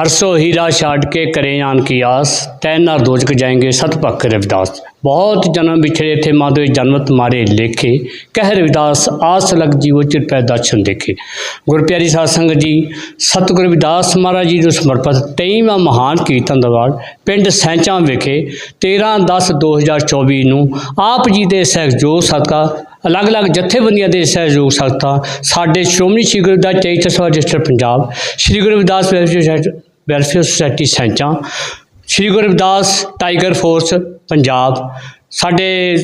हरसो हीरा छाट के करे आन की आस तैन ना दोजक जाएंगे सतपख रविदास बहुत जन्म बिछड़े थे माधो जन्मत मारे लेखे कह रविदास आस लग जीवो चिर पै दर्शन देखे ਗੁਰ ਪਿਆਰੀ ਸਾਧ ਸੰਗਤ ਜੀ ਸਤਿਗੁਰ ਰਵਿਦਾਸ ਮਹਾਰਾਜ ਜੀ ਨੂੰ ਸਮਰਪਿਤ 23ਵਾਂ ਮਹਾਨ ਕੀਰਤਨ ਦਰਬਾਰ ਪਿੰਡ ਸੈਂਚਾਂ ਵਿਖੇ 13/10/2024 ਨੂੰ ਆਪ ਜੀ ਦੇ ਸਹਿਯੋਗ ਸਦਕਾ ਅਲੱਗ-ਅਲੱਗ ਜਥੇਬੰਦੀਆਂ ਦੇ ਸਹਿਯੋਗ ਸਦਕਾ ਸਾਡੇ Shiromani Shri Guru Ravidas charitable Sabha register Punjab Shri Guru Ravidas welfare society- welfare society ਸੈਂਚਾ Shri Guru Ravidas tiger force Punjab ਸਾਡੇ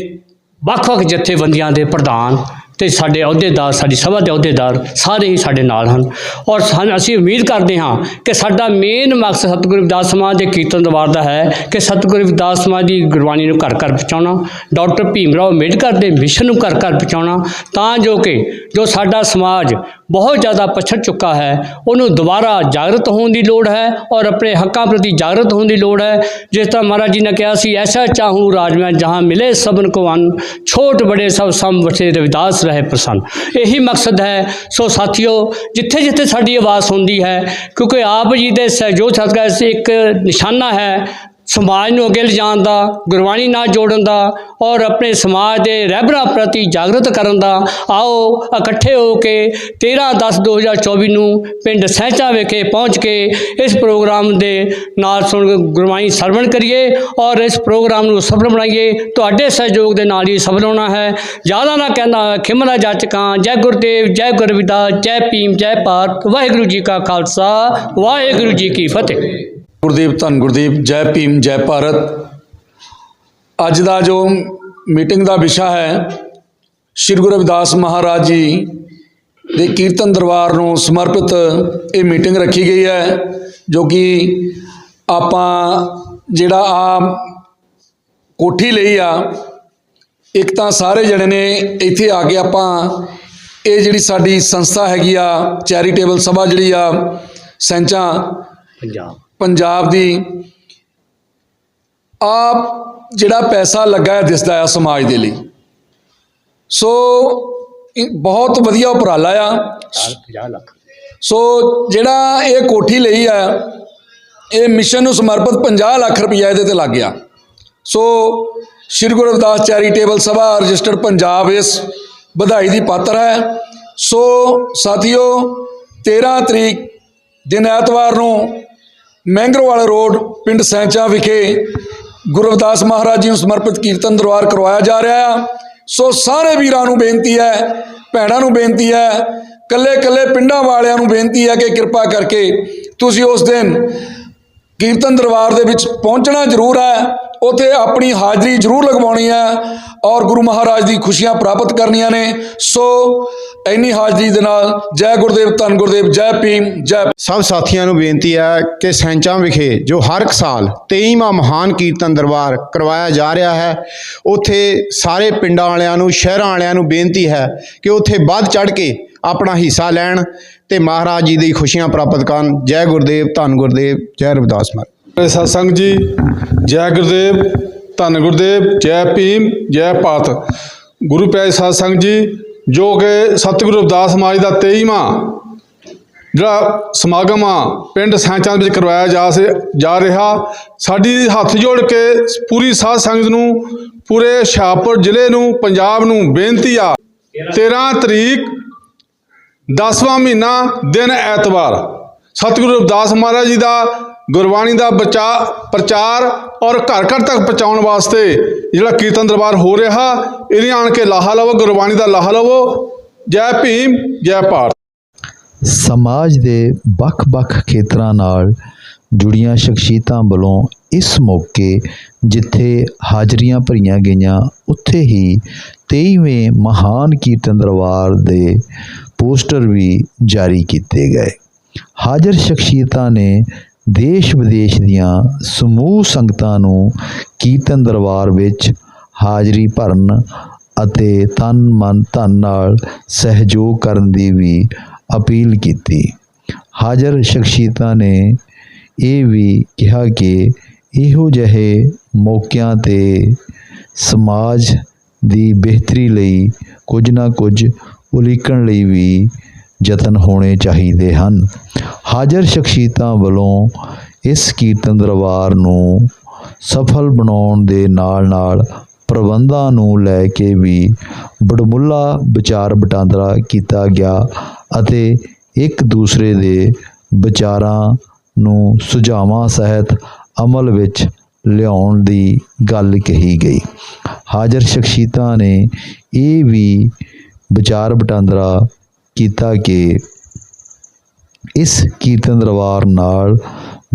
ਵੱਖ-ਵੱਖ ਜਥੇਬੰਦੀਆਂ ਦੇ ਪ੍ਰਧਾਨ ਤੇ ਸਾਡੇ ਅਹੁਦੇਦਾਰ, ਸਾਡੀ ਸਭਾ ਦੇ ਅਹੁਦੇਦਾਰ ਸਾਰੇ ਹੀ ਸਾਡੇ ਨਾਲ ਹਨ। ਔਰ ਸਾਨੂੰ, ਅਸੀਂ ਉਮੀਦ ਕਰਦੇ ਹਾਂ ਕਿ ਸਾਡਾ ਮੇਨ ਮਕਸਦ ਸਤਿਗੁਰੂ ਰਵਿਦਾਸ ਸਮਾਜ ਦੇ ਕੀਰਤਨ ਦਰਬਾਰ ਦਾ ਹੈ ਕਿ ਸਤਿਗੁਰੂ ਰਵਿਦਾਸ ਸਮਾਜ ਦੀ ਗੁਰਬਾਣੀ ਨੂੰ ਘਰ ਘਰ ਪਹੁੰਚਾਉਣਾ, ਡਾਕਟਰ ਭੀਮ ਰਾਓ ਅੰਬੇਡਕਰ ਦੇ ਮਿਸ਼ਨ ਨੂੰ ਘਰ ਘਰ ਪਹੁੰਚਾਉਣਾ, ਤਾਂ ਜੋ ਕਿ ਜੋ ਸਾਡਾ ਸਮਾਜ ਬਹੁਤ ਜ਼ਿਆਦਾ ਪਛੜ ਚੁੱਕਾ ਹੈ, ਉਹਨੂੰ ਦੁਬਾਰਾ ਜਾਗਰਤ ਹੋਣ ਦੀ ਲੋੜ ਹੈ ਔਰ ਆਪਣੇ ਹੱਕਾਂ ਪ੍ਰਤੀ ਜਾਗਰਤ ਹੋਣ ਦੀ ਲੋੜ ਹੈ। ਜਿਸ ਤਰ੍ਹਾਂ ਮਹਾਰਾਜ ਜੀ ਨੇ ਕਿਹਾ ਸੀ, ਐਸਾ ਚਾਹੂੰ ਰਾਜ ਮੈਂ ਜਹਾਂ ਮਿਲੇ ਸਭਨ ਕੋ ਅਨ, ਛੋਟ ਬੜੇ ਸਭ ਸਮ ਵਸੇ ਰਵਿਦਾਸ ਰਹੇ ਪ੍ਰਸੰਨ। ਇਹੀ ਮਕਸਦ ਹੈ। ਸੋ ਸਾਥੀਓ, ਜਿੱਥੇ ਜਿੱਥੇ ਸਾਡੀ ਆਵਾਜ਼ ਹੁੰਦੀ ਹੈ, ਕਿਉਂਕਿ ਆਪ ਜੀ ਦੇ ਸਹਿਯੋਗ ਸਦਕਾ ਇੱਕ ਨਿਸ਼ਾਨਾ ਹੈ ਸਮਾਜ ਨੂੰ ਅੱਗੇ ਲਿਜਾਣ ਦਾ, ਗੁਰਬਾਣੀ ਨਾਲ ਜੋੜਨ ਦਾ ਔਰ ਆਪਣੇ ਸਮਾਜ ਦੇ ਰਹਿਬਰਾਂ ਪ੍ਰਤੀ ਜਾਗਰਤ ਕਰਨ ਦਾ, ਆਓ ਇਕੱਠੇ ਹੋ ਕੇ 13/10/2024 ਨੂੰ ਪਿੰਡ ਸਹਿਚਾ ਵਿਖੇ ਪਹੁੰਚ ਕੇ ਇਸ ਪ੍ਰੋਗਰਾਮ ਦੇ ਨਾਲ ਸੁਣ ਗੁਰਬਾਣੀ ਸਰਵਣ ਕਰੀਏ ਔਰ ਇਸ ਪ੍ਰੋਗਰਾਮ ਨੂੰ ਸਫਲ ਬਣਾਈਏ। ਤੁਹਾਡੇ ਸਹਿਯੋਗ ਦੇ ਨਾਲ ਹੀ ਸਫਲ ਹੋਣਾ ਹੈ। ਜ਼ਿਆਦਾ ਨਾ ਕਹਿੰਦਾ, ਖਿਮਲਾ ਜਾਚਕਾਂ ਜੈ ਗੁਰਦੇਵ, ਜੈ ਗੁਰਵਿਦਾਸ, ਜੈ ਭੀਮ, ਜੈ ਭਾਰਤ। ਵਾਹਿਗੁਰੂ ਜੀ ਕਾ ਖਾਲਸਾ, ਵਾਹਿਗੁਰੂ ਜੀ ਕੀ ਫਤਿਹ। ਗੁਰਦੇਵ ਧੰਨ ਗੁਰਦੇਵ, ਜੈ ਭੀਮ, ਜੈ ਭਾਰਤ। ਅੱਜ ਦਾ ਜੋ ਮੀਟਿੰਗ ਦਾ ਵਿਸ਼ਾ ਹੈ, ਸ਼੍ਰੀ ਗੁਰੂ ਰਵਿਦਾਸ ਮਹਾਰਾਜ ਜੀ ਦੇ ਕੀਰਤਨ ਦਰਬਾਰ ਨੂੰ ਸਮਰਪਿਤ ਇਹ ਮੀਟਿੰਗ ਰੱਖੀ ਗਈ ਹੈ, ਜੋ ਕਿ ਆਪਾਂ ਜਿਹੜਾ ਆ ਕੋਠੀ ਲਈ ਆ, ਇੱਕ ਤਾਂ ਸਾਰੇ ਜਣੇ ਨੇ ਇੱਥੇ ਆ ਕੇ ਆਪਾਂ ਇਹ ਜਿਹੜੀ ਸਾਡੀ ਸੰਸਥਾ ਹੈਗੀ ਆ, ਚੈਰੀਟੇਬਲ ਸਭਾ ਜਿਹੜੀ ਆ, ਸੈਂਚਾਂ ਪੰਜਾਬ। ਪੰਜਾਬ ਦੀ ਆਪ ਜਿਹੜਾ ਪੈਸਾ ਲੱਗਾ ਹੈ ਦਿਸਦਾ ਆ ਸਮਾਜ ਦੇ ਲਈ। ਸੋ ਬਹੁਤ ਵਧੀਆ ਉਪਰਾਲਾ ਆ। 50 ਲੱਖ। ਸੋ ਜਿਹੜਾ ਇਹ ਕੋਠੀ ਲਈ ਆ ਇਹ ਮਿਸ਼ਨ ਨੂੰ ਸਮਰਪਿਤ 50 ਲੱਖ ਰੁਪਈਆ ਇਹਦੇ ਤੇ ਲੱਗ ਗਿਆ। So Shri Guru Ravidas charitable Sabha registered Punjab ਇਸ ਵਧਾਈ ਦੀ ਪਾਤਰ ਹੈ। ਸੋ ਸਾਥੀਓ 13 ਤਰੀਕ ਦਿਨ ਐਤਵਾਰ ਨੂੰ ਮਹਿੰਗਰੋਵਾਲ ਰੋਡ, ਪਿੰਡ ਸੈਂਚਾ ਵਿਖੇ ਗੁਰੂ ਰਵਿਦਾਸ ਮਹਾਰਾਜ ਜੀ ਨੂੰ ਸਮਰਪਿਤ ਕੀਰਤਨ ਦਰਬਾਰ ਕਰਵਾਇਆ ਜਾ ਰਿਹਾ ਆ। ਸੋ ਸਾਰੇ ਵੀਰਾਂ ਨੂੰ ਬੇਨਤੀ ਹੈ, ਭੈਣਾਂ ਨੂੰ ਬੇਨਤੀ ਹੈ ਕੱਲੇ ਕੱਲੇ ਪਿੰਡਾਂ ਵਾਲਿਆਂ ਨੂੰ ਬੇਨਤੀ ਹੈ ਕਿ ਕਿਰਪਾ ਕਰਕੇ ਤੁਸੀਂ ਉਸ ਦਿਨ ਕੀਰਤਨ ਦਰਬਾਰ ਦੇ ਵਿੱਚ ਪਹੁੰਚਣਾ ਜ਼ਰੂਰ ਹੈ। ਉਥੇ ਆਪਣੀ ਹਾਜ਼ਰੀ ਜ਼ਰੂਰ ਲਗਵਾਉਣੀ ਹੈ। ਔਰ ਗੁਰੂ ਮਹਾਰਾਜ ਦੀ ਖੁਸ਼ੀਆਂ ਪ੍ਰਾਪਤ ਕਰਨੀਆਂ ਨੇ। ਸੋ ਇੰਨੀ ਹਾਜ਼ਰੀ ਦੇ ਨਾਲ ਜੈ ਗੁਰਦੇਵ ਧੰਨ ਗੁਰਦੇਵ ਜੈ ਭੀਮ ਜੈ ਸਭ ਸਾਥੀਆਂ ਨੂੰ ਬੇਨਤੀ ਹੈ ਕਿ ਸੈਂਚਾਂ ਵਿਖੇ ਜੋ ਹਰ ਇੱਕ ਸਾਲ 23ਵਾਂ ਮਹਾਨ ਕੀਰਤਨ ਦਰਬਾਰ ਕਰਵਾਇਆ ਜਾ ਰਿਹਾ ਹੈ ਉੱਥੇ ਸਾਰੇ ਪਿੰਡਾਂ ਵਾਲਿਆਂ ਨੂੰ ਸ਼ਹਿਰਾਂ ਵਾਲਿਆਂ ਨੂੰ ਬੇਨਤੀ ਹੈ ਕਿ ਉੱਥੇ ਵੱਧ ਚੜ ਕੇ ਆਪਣਾ ਹਿੱਸਾ ਲੈਣ ਤੇ ਮਹਾਰਾਜ ਜੀ ਦੀ ਖੁਸ਼ੀਆਂ ਪ੍ਰਾਪਤ ਕਰਨ। ਜੈ ਗੁਰਦੇਵ ਧੰਨ ਗੁਰਦੇਵ ਜੈ ਰਵਿਦਾਸ ਮਹਾਰਾਜ। ਸਤਸੰਗ ਜੀ ਜੈ ਗੁਰਦੇਵ ਧੰਨ ਗੁਰਦੇਵ, ਜੈ ਭੀਮ, ਜੈ ਭਾਰਤ। ਗੁਰੂ ਪਿਆਰੇ ਸਤਸੰਗ ਜੀ, ਜੋ ਕਿ ਸਤਿਗੁਰੂ ਅਰਦਾਸ ਸਮਾਜ ਦਾ 23ਵਾਂ ਜਿਹੜਾ ਸਮਾਗਮ ਆ, ਪਿੰਡ ਸੈਂਚਾਂ ਵਿੱਚ ਕਰਵਾਇਆ ਜਾ ਜਾ ਰਿਹਾ। ਸਾਡੀ ਹੱਥ ਜੋੜ ਕੇ ਪੂਰੀ ਸਾਧ ਸੰਗਤ ਨੂੰ, ਪੂਰੇ ਹੁਸ਼ਿਆਰਪੁਰ ਜ਼ਿਲ੍ਹੇ ਨੂੰ, ਪੰਜਾਬ ਨੂੰ ਬੇਨਤੀ ਆ 13 ਤਰੀਕ 10ਵਾਂ ਮਹੀਨਾ, ਦਿਨ ਐਤਵਾਰ। ਸਤਿਗੁਰੂ ਅਰਦਾਸ ਮਹਾਰਾਜ ਜੀ ਦਾ ਗੁਰਬਾਣੀ ਦਾ ਬਚਾ, ਪ੍ਰਚਾਰ ਔਰ ਘਰ ਘਰ ਤੱਕ ਪਹੁੰਚਾਉਣ ਵਾਸਤੇ ਜਿਹੜਾ ਕੀਰਤਨ ਦਰਬਾਰ ਹੋ ਰਿਹਾ, ਇਹਦੇ ਆਣ ਕੇ ਲਾਹਾ ਲਵੋ, ਗੁਰਬਾਣੀ ਦਾ ਲਾਹਾ ਲਵੋ। ਜੈ ਭੀਮ, ਜੈ ਭਾਰਤ। ਸਮਾਜ ਦੇ ਵੱਖ-ਵੱਖ ਖੇਤਰਾਂ ਨਾਲ ਜੁੜੀਆਂ ਸ਼ਖਸੀਅਤਾਂ ਵੱਲੋਂ ਇਸ ਮੌਕੇ ਜਿੱਥੇ ਹਾਜ਼ਰੀਆਂ ਭਰੀਆਂ ਗਈਆਂ, ਉੱਥੇ ਹੀ 23ਵੇਂ ਮਹਾਨ ਕੀਰਤਨ ਦਰਬਾਰ ਦੇ ਪੋਸਟਰ ਵੀ ਜਾਰੀ ਕੀਤੇ ਗਏ। ਹਾਜ਼ਰ ਸ਼ਖਸੀਅਤਾਂ ਨੇ ਦੇਸ਼ ਵਿਦੇਸ਼ ਦੀਆਂ ਸਮੂਹ ਸੰਗਤਾਂ ਨੂੰ ਕੀਰਤਨ ਦਰਬਾਰ ਵਿੱਚ ਹਾਜ਼ਰੀ ਭਰਨ ਅਤੇ ਤਨ ਮਨ ਧਨ ਨਾਲ ਸਹਿਯੋਗ ਕਰਨ ਦੀ ਵੀ ਅਪੀਲ ਕੀਤੀ। ਹਾਜ਼ਰ ਸ਼ਖਸੀਅਤਾਂ ਨੇ ਇਹ ਵੀ ਕਿਹਾ ਕਿ ਇਹੋ ਜਿਹੇ ਮੌਕਿਆਂ ਤੇ ਸਮਾਜ ਦੀ ਬਿਹਤਰੀ ਲਈ ਕੁਝ ਨਾ ਕੁਝ ਉਲੀਕਣ ਲਈ ਵੀ ਯਤਨ ਹੋਣੇ ਚਾਹੀਦੇ ਹਨ। ਹਾਜ਼ਰ ਸ਼ਖਸੀਅਤਾਂ ਵੱਲੋਂ ਇਸ ਕੀਰਤਨ ਦਰਬਾਰ ਨੂੰ ਸਫਲ ਬਣਾਉਣ ਦੇ ਨਾਲ-ਨਾਲ ਪ੍ਰਬੰਧਾਂ ਨੂੰ ਲੈ ਕੇ ਵੀ ਬੜਮੁੱਲਾ ਵਿਚਾਰ ਵਟਾਂਦਰਾ ਕੀਤਾ ਗਿਆ ਅਤੇ ਇੱਕ ਦੂਸਰੇ ਦੇ ਵਿਚਾਰਾਂ ਨੂੰ ਸੁਝਾਵਾਂ ਸਹਿਤ ਅਮਲ ਵਿੱਚ ਲਿਆਉਣ ਦੀ ਗੱਲ ਕਹੀ ਗਈ। ਹਾਜ਼ਰ ਸ਼ਖਸੀਅਤਾਂ ਨੇ ਇਹ ਵੀ ਵਿਚਾਰ ਵਟਾਂਦਰਾ ਕੀਤਾ ਕਿ ਇਸ ਕੀਰਤਨ ਦਰਬਾਰ ਨਾਲ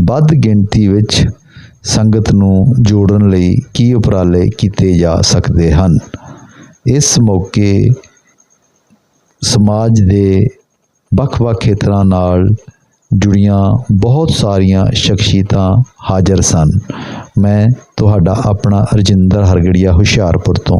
ਵੱਧ ਗਿਣਤੀ ਵਿੱਚ ਸੰਗਤ ਨੂੰ ਜੋੜਨ ਲਈ ਕੀ ਉਪਰਾਲੇ ਕੀਤੇ ਜਾ ਸਕਦੇ ਹਨ? ਇਸ ਮੌਕੇ ਸਮਾਜ ਦੇ ਵੱਖ-ਵੱਖ ਖੇਤਰਾਂ ਨਾਲ ਜੁੜੀਆਂ ਬਹੁਤ ਸਾਰੀਆਂ ਸ਼ਖਸੀਅਤਾਂ ਹਾਜ਼ਰ ਸਨ। ਮੈਂ ਤੁਹਾਡਾ ਆਪਣਾ ਰਜਿੰਦਰ ਹਰਗੜੀਆ ਹੁਸ਼ਿਆਰਪੁਰ ਤੋਂ।